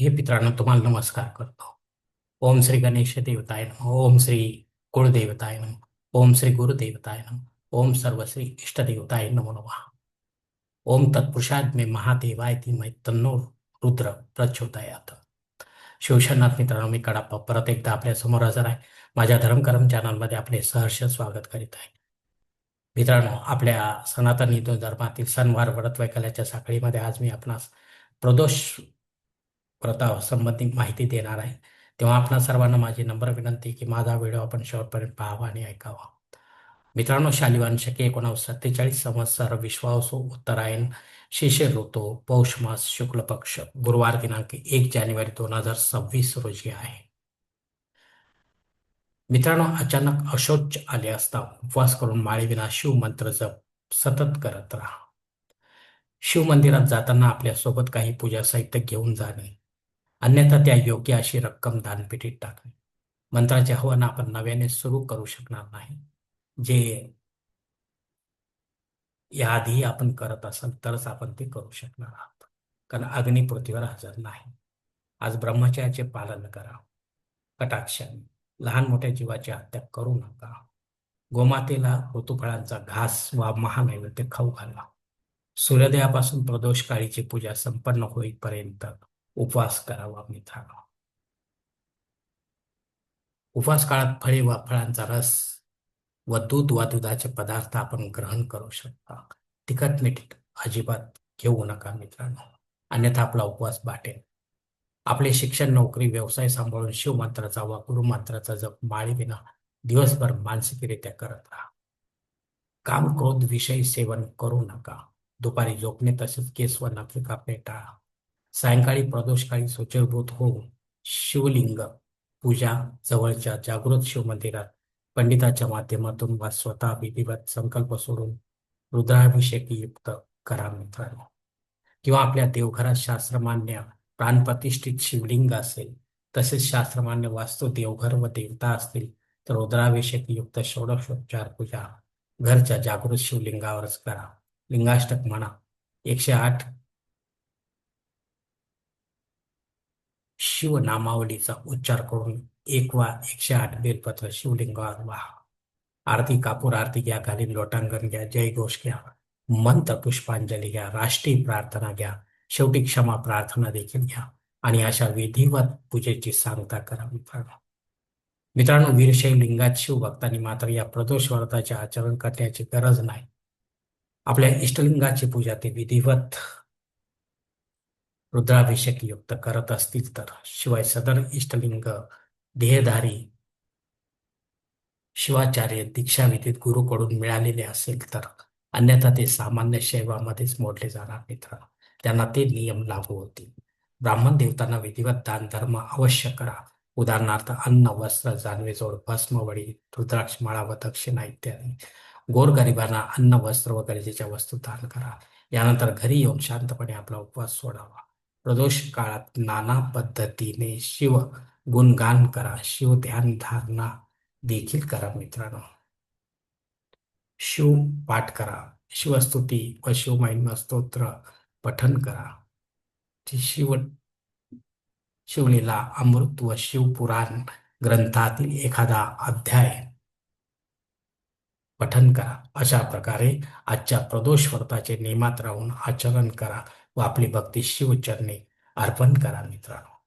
हे मित्रांनो तुम्हाला नमस्कार करतो. ओम श्री गणेश देवताय नम. ओम श्री कुळदेवताय नम. ओम श्री गुरुदेवताय नम. ओम सर्वश्री इष्टदेवताय नमो नम. ओम तत्पुरुषाद मे महादेवाय मै तन्नो रुद्र प्रचोदयात. शिवशनाथ मित्रांनो मी कडाप्पा परत एकदा आपल्यासमोर हजर आहे. माझ्या धर्मकरम चॅनलमध्ये आपले सहर्ष स्वागत करीत आहे. मित्रांनो आपल्या सनातन हिंदू धर्मातील सणवार व्रत वैकल्याच्या साखळीमध्ये आज मी आपणास प्रदोष व्रतासंबंधी माहिती देणार आहे. तेव्हा आपणा सर्वांना माझी नम्र विनंती की माझा व्हिडिओ आपण शेवटपर्यंत पाहावा आणि ऐकावा. मित्रांनो शालिवान शके एकोणावीस सत्तेचाळीस संवत्सर विश्वासो उत्तरायण शिशिर ऋतू पौष मास शुक्ल पक्ष गुरुवार दिनांक एक जानेवारी दोन हजार सव्वीस रोजी आहे. मित्रांनो अचानक अशोच आले असता उपवास करून माळीविना शिव मंत्र जप सतत करत राहा. शिव मंदिरात जाताना आपल्यासोबत काही पूजा साहित्य घेऊन जाणे अन्यथा त्या योग्य अशी रक्कम दानपेटीत टाकणे मंत्राचे हवन आपण नव्याने सुरू करू शकणार नाही. जे याआधी आपण करत असाल तरच आपण ते करू शकणार आहात. कारण अग्नी पृथ्वीवर हजर नाही. आज ब्रह्मचर्याचे पालन करा. कटाक्षाने. लहान मोठ्या जीवाची हत्या करू नका. गोमातेला ऋतुफळांचा घास वा महानैवेद्य खाऊ घाला. सूर्योदयापासून प्रदोष काळीची पूजा संपन्न होईपर्यंत उपवास करावा मित्रांनो उपवास काळात फळे वा फळांचा रस व दूध वा दुधाचे पदार्थ आपण ग्रहण करू शकता. तिखट मीठ अजिबात घेऊ नका मित्रांनो. अन्यथा आपला उपवास बाटेल. आपले शिक्षण नोकरी व्यवसाय सांभाळून शिवमंत्राचा वा गुरुमंत्राचा जप माळीविना दिवसभर मानसिकरित्या करत राहा. काम क्रोध विषयी सेवन करू नका. दुपारी झोपणे तसेच केस व नखे कापणे टाळा. सायंकाळी प्रदोषकाळी सुचरभूत होऊन शिवलिंग पूजा जवळच्या जागृत शिव मंदिरात पंडिताच्या माध्यमातून वा स्वतः विधिवत संकल्प सोडून रुद्राभिषेक युक्त करा मित्रांनो. किंवा आपल्या देवघरात शास्त्रमान्य प्राणप्रतिष्ठित शिवलिंग असेल तसेच शास्त्रमान्य वास्तू देवघर व देवता असतील तर रुद्राभिषेक युक्त षोडशोपचार पूजा घरच्या जागृत शिवलिंगावरच करा. लिंगाष्टक म्हणा एकशे आठ शिवनामावलीचा उच्चार करून एक वा एकशे आठ बेलपत्र शिवलिंगावर वाहा. आरती कापूर आरती घ्या घालीन लोटांगण घ्या जय घोष घ्या मंत्र पुष्पांजली घ्या राष्ट्रीय प्रार्थना घ्या शेवटी क्षमा प्रार्थना देखील घ्या आणि अशा विधिवत पूजेची सांगता करावी मित्रांनो मित्रांनो वीरशैव लिंगात शिवभक्तांनी मात्र या प्रदोष व्रताचे आचरण करण्याची गरज नाही. आपल्या इष्टलिंगाची पूजा ते विधिवत रुद्राभिषेक युक्त करत असतील तर. शिवाय सदर इष्टलिंग देहधारी शिवाचार्य दीक्षाविधीत गुरुकडून मिळालेले असेल तर. अन्यथा ते सामान्य शैवामध्येच मोडले जाणार मित्र त्यांना ते नियम लागू होतील. ब्राह्मण देवतांना विधिवत दान धर्म अवश्य करा. उदाहरणार्थ अन्न वस्त्र जानवेजोड भस्मवडी रुद्राक्ष माळा व दक्षिणा इत्यादी. गोरगरिबांना अन्न वस्त्र व गरजेच्या वस्तू दान करा. यानंतर घरी येऊन शांतपणे आपला उपवास सोडावा. प्रदोष काळात नाना पद्धतीने शिव गुणगान करा शिव ध्यान धारणा देखील करा मित्रांनो. शिव पाठ करा शिवस्तुती व शिवमहिमा स्तोत्र पठन करा. शिव शिवलीला अमृत व शिवपुराण ग्रंथातील एखादा अध्याय पठन करा. अशा प्रकारे आजच्या प्रदोष व्रताचे नियमात राहून आचरण करा. व आपली भक्ती शिवचरणी अर्पण करा मित्रांनो.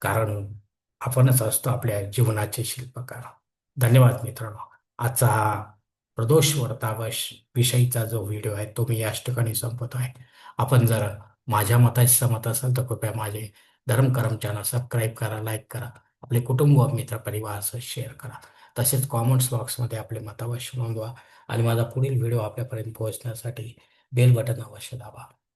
कारण आपणच असतो आपल्या जीवनाचे शिल्पकार. धन्यवाद मित्रांनो. आजचा हा प्रदोष वर्तावश विषयीचा जो व्हिडिओ आहे तो मी याच ठिकाणी संपत आहे. आपण जर माझ्या मताशी सहमत असाल तर कृपया माझे धर्मकर्म चॅनल सबस्क्राईब करा लाईक करा. आपले कुटुंब व मित्र परिवारसह शेअर करा. तसेच कॉमेंट्स बॉक्समध्ये आपले मत अवश्य नोंदवा आणि माझा पुढील व्हिडिओ आपल्यापर्यंत पोहोचण्यासाठी बेल बटन अवश्य दाबा.